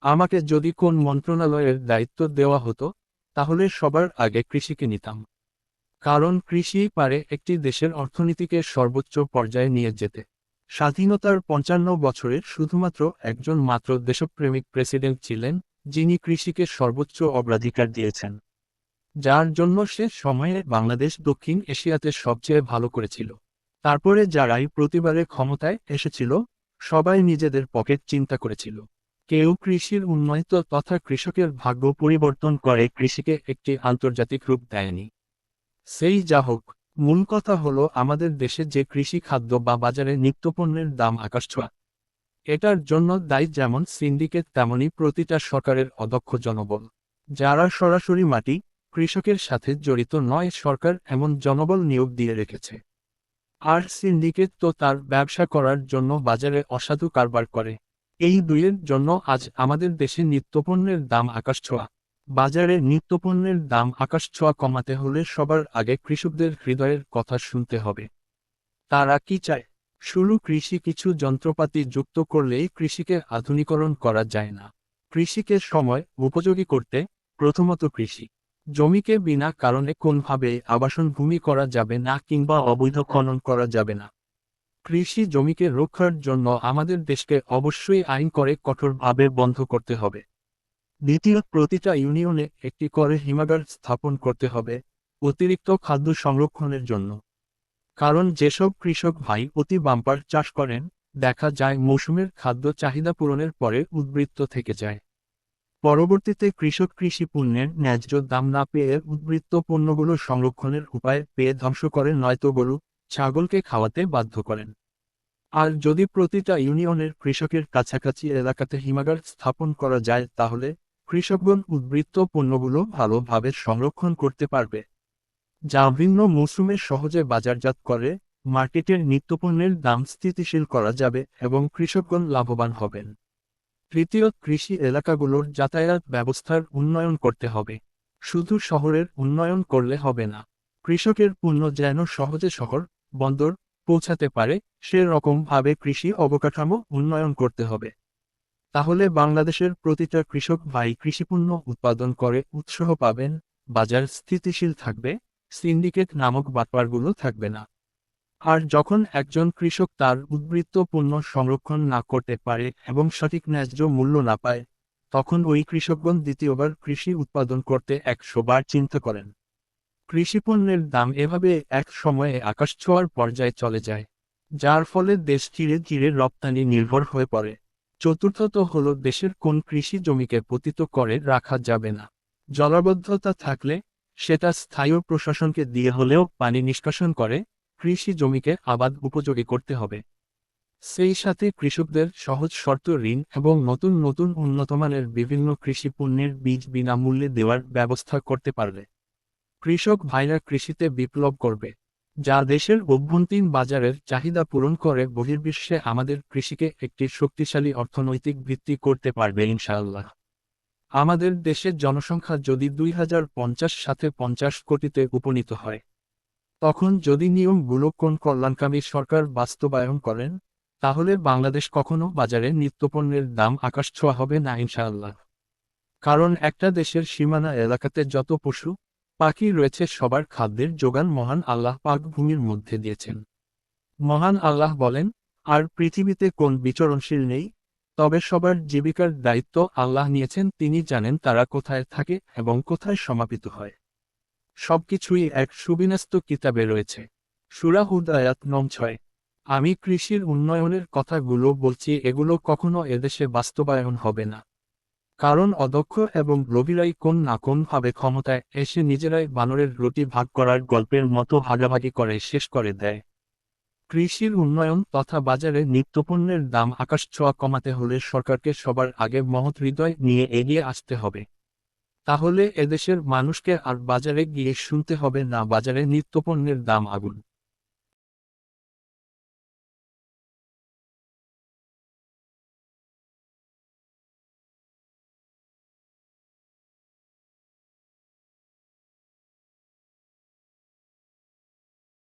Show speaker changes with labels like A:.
A: আমাকে যদি কোন মন্ত্রণালয়ের দায়িত্ব দেওয়া হতো, তাহলে সবার আগে কৃষিকে নিতাম। কারণ কৃষিই পারে একটি দেশের অর্থনীতিকে সর্বোচ্চ পর্যায়ে নিয়ে যেতে। স্বাধীনতার পঞ্চান্ন বছরে শুধুমাত্র একজন মাত্র দেশপ্রেমিক প্রেসিডেন্ট ছিলেন, যিনি কৃষিকে সর্বোচ্চ অগ্রাধিকার দিয়েছেন। যার জন্য সে সময়ে বাংলাদেশ দক্ষিণ এশিয়াতে সবচেয়ে ভালো করেছিল। তারপরে যারাই প্রতিবারে ক্ষমতায় এসেছিল, সবাই নিজেদের পকেট চিন্তা করেছিল। কেউ কৃষির উন্নয়িত তথা কৃষকের ভাগ্য পরিবর্তন করে কৃষিকে একটি আন্তর্জাতিক রূপ দেয়নি। সেই যা হোক, মূল কথা হলো আমাদের দেশে যে কৃষি খাদ্য বা বাজারে নিত্যপণ্যের দাম আকাশ ছোঁয়া এটার জন্য দায়ী যেমন সিন্ডিকেট, তেমনি প্রতিটা সরকারের অদক্ষ জনবল। যারা সরাসরি মাটি কৃষকের সাথে জড়িত নয়, সরকার এমন জনবল নিয়োগ দিয়ে রেখেছে। আর সিন্ডিকেট তো তার ব্যবসা করার জন্য বাজারে অসাধু কারবার করে। এই দুইয়ের জন্য আজ আমাদের দেশে নিত্যপণ্যের দাম আকাশ ছোঁয়া। বাজারে নিত্যপণ্যের দাম আকাশ ছোঁয়া কমাতে হলে সবার আগে কৃষকদের হৃদয়ের কথা শুনতে হবে। তারা কি চায়? শুরু কৃষি কিছু যন্ত্রপাতি যুক্ত করলেই কৃষিকে আধুনিকরণ করা যায় না। কৃষিকে সময় উপযোগী করতে প্রথমত কৃষি। জমিকে বিনা কারণে কোনভাবে আবাসন ভূমি করা যাবে না কিংবা অবৈধ খনন করা যাবে না। কৃষি জমিকে রক্ষার জন্য আমাদের দেশকে অবশ্যই আইন করে কঠোরভাবে বন্ধ করতে হবে। দ্বিতীয়, প্রতিটা ইউনিয়নে একটি করে হিমাগার স্থাপন করতে হবে অতিরিক্ত খাদ্য সংরক্ষণের জন্য। কারণ যেসব কৃষক ভাই অতি বাম্পার চাষ করেন, দেখা যায় মৌসুমের খাদ্য চাহিদা পূরণের পরে উদ্বৃত্ত থেকে যায়। পরবর্তীতে কৃষক কৃষি পণ্যের ন্যায্য দাম না পেয়ে উদ্বৃত্ত পণ্যগুলো সংরক্ষণের উপায় পেয়ে ধ্বংস করে নয়তো গরু ছাগলকে খাওয়াতে বাধ্য করেন। আর যদি প্রতিটা ইউনিয়নের কৃষকের কাছাকাছি এলাকাতে হিমাগার স্থাপন করা যায়, তাহলে কৃষকগণ উদ্বৃত্ত পণ্যগুলো ভালোভাবে সংরক্ষণ করতে পারবে। যা ভিন্ন মৌসুমে সহজে বাজারজাত করে মার্কেটের নিত্যপণ্যের দাম স্থিতিশীল করা যাবে এবং কৃষকগণ লাভবান হবেন। তৃতীয়, কৃষি এলাকাগুলোর যাতায়াত ব্যবস্থার উন্নয়ন করতে হবে। শুধু শহরের উন্নয়ন করলে হবে না, কৃষকের পণ্য যেন সহজে শহর বন্দর পৌঁছাতে পারে সে রকমভাবে কৃষি অবকাঠামো উন্নয়ন করতে হবে। তাহলে বাংলাদেশের প্রতিটা কৃষক ভাই কৃষিপণ্য উৎপাদন করে, উৎসাহ পাবেন, বাজার স্থিতিশীল থাকবে, সিন্ডিকেট নামক বাটপারগুলো থাকবে না। আর যখন একজন কৃষক তার উদ্বৃত্ত পণ্য সংরক্ষণ না করতে পারে এবং সঠিক ন্যায্য মূল্য না পায়, তখন ওই কৃষকগণ দ্বিতীয়বার কৃষি উৎপাদন করতে একশো বার চিন্তা করেন। কৃষিপণ্যের দাম এভাবে এক সময়ে আকাশ ছোঁয়ার পর্যায়ে চলে যায়, যার ফলে দেশ ধীরে ধীরে রপ্তানি নির্ভর হয়ে পড়ে। চতুর্থত হল দেশের কোন কৃষি জমিকে পতিত করে রাখা যাবে না। জলাবদ্ধতা থাকলে সেটা স্থায়ী প্রশাসনকে দিয়ে হলেও পানি নিষ্কাশন করে কৃষি জমিকে আবাদ উপযোগী করতে হবে। সেই সাথে কৃষকদের সহজ শর্ত ঋণ এবং নতুন নতুন উন্নতমানের বিভিন্ন কৃষি পণ্যের বীজ বিনামূল্যে দেওয়ার ব্যবস্থা করতে পারবে কৃষক ভাইরা কৃষিতে বিপ্লব করবে, যা দেশের অভ্যন্তরীণ বাজারের চাহিদা পূরণ করে বহির্বিশ্বে আমাদের কৃষিকে একটি শক্তিশালী অর্থনৈতিক ভিত্তি করতে পারবে ইনশাআল্লাহ। আমাদের দেশের জনসংখ্যা যদি দুই হাজার পঞ্চাশ সাথে পঞ্চাশ কোটিতে উপনীত হয়, তখন যদি নিয়মগুলো কোন কল্যাণকামী সরকার বাস্তবায়ন করেন, তাহলে বাংলাদেশ কখনো বাজারে নিত্যপণ্যের দাম আকাশ ছোঁয়া হবে না ইনশাআল্লাহ। কারণ একটা দেশের সীমানা এলাকাতে যত পশু পাখি রয়েছে সবার খাদ্যের যোগান মহান আল্লাহ পাক ভূমির মধ্যে দিয়েছেন। মহান আল্লাহ বলেন, আর পৃথিবীতে কোন বিচরণশীল নেই, তবে সবার জীবিকার দায়িত্ব আল্লাহ নিয়েছেন, তিনি জানেন তারা কোথায় থাকে এবং কোথায় সমাপিত হয়। সবকিছুই এক সুবিন্যস্ত কিতাবে রয়েছে। সুরাহুদ আয়াত নম ছয়। আমি কৃষির উন্নয়নের কথাগুলো বলছি, এগুলো কখনো এদেশে বাস্তবায়ন হবে না। কারণ অদক্ষ এবং রবিরাই কোন না কোনভাবে ক্ষমতায় এসে নিজেরাই বানরের রুটি ভাগ করার গল্পের মতো ভাগাভাগি করে শেষ করে দেয়। কৃষির উন্নয়ন তথা বাজারে নিত্যপণ্যের দাম আকাশ ছোঁয়া কমাতে হলে সরকারকে সবার আগে মহৎ হৃদয় নিয়ে এগিয়ে আসতে হবে। তাহলে এদেশের মানুষকে আর বাজারে গিয়ে শুনতে হবে না বাজারে নিত্যপণ্যের দাম আগুন।